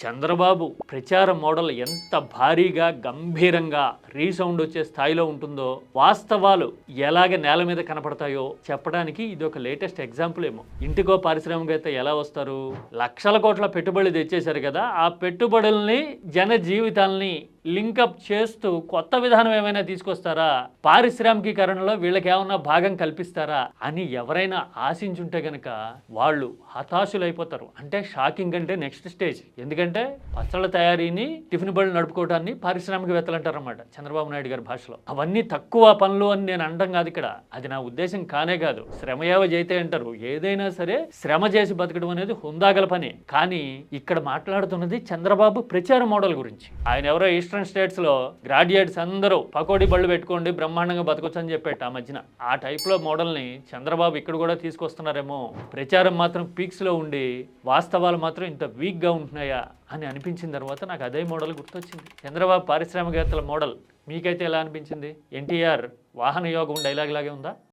చంద్రబాబు ప్రచార మోడల్ ఎంత భారీగా గంభీరంగా రీసౌండ్ వచ్చే స్థాయిలో ఉంటుందో వాస్తవాలు ఎలాగ నేల మీద కనపడతాయో చెప్పడానికి ఇది ఒక లేటెస్ట్ ఎగ్జాంపుల్ ఏమో. ఇంటికో పారిశ్రామికవేత్త ఎలా వస్తారు? లక్షల కోట్ల పెట్టుబడులు తెచ్చేశారు కదా ఆ పెట్టుబడుల్ని జన జీవితాల్ని లింకప్ చేస్తూ కొత్త విధానం ఏమైనా తీసుకొస్తారా? పారిశ్రామికీకరణలో వీళ్ళకి ఏమన్నా భాగం కల్పిస్తారా? అని ఎవరైనా ఆశించుంటే గనక వాళ్ళు హతాశులైపోతారు. అంటే షాకింగ్ అంటే నెక్స్ట్ స్టేజ్. ఎందుకంటే పచ్చళ్ళ తయారీని టిఫిన్ బళ్ళు నడుపుకోవడాన్ని పారిశ్రామికవేత్తలు అంటారన్నమాట చంద్రబాబు నాయుడు గారి భాషలో. అవన్నీ తక్కువ పనులు అని నేను అనడం కాదు ఇక్కడ. అది నా ఉద్దేశం కానే కాదు. శ్రమయేవ జైతే అంటారు. ఏదైనా సరే శ్రమ చేసి బతకడం అనేది హుందాగల పని. కానీ ఇక్కడ మాట్లాడుతున్నది చంద్రబాబు ప్రచార మోడల్ గురించి. ఆయన ఎవరో ఇష్టం వెస్ట్రన్ స్టేట్స్లో గ్రాడ్యుయేట్స్ అందరూ పకోడీ బళ్ళు పెట్టుకోండి బ్రహ్మాండంగా బతకొచ్చు అని చెప్పేట ఆ మధ్యన. ఆ టైప్లో మోడల్ని చంద్రబాబు ఇక్కడ కూడా తీసుకొస్తున్నారేమో. ప్రచారం మాత్రం పీక్స్లో ఉండి వాస్తవాలు మాత్రం ఇంత వీక్గా ఉంటున్నాయా అని అనిపించిన తర్వాత నాకు అదే మోడల్ గుర్తొచ్చింది. చంద్రబాబు పారిశ్రామికవేత్తల మోడల్ మీకైతే ఎలా అనిపించింది? ఎన్టీఆర్ వాహన యోగం డైలాగ్ లాగే ఉందా?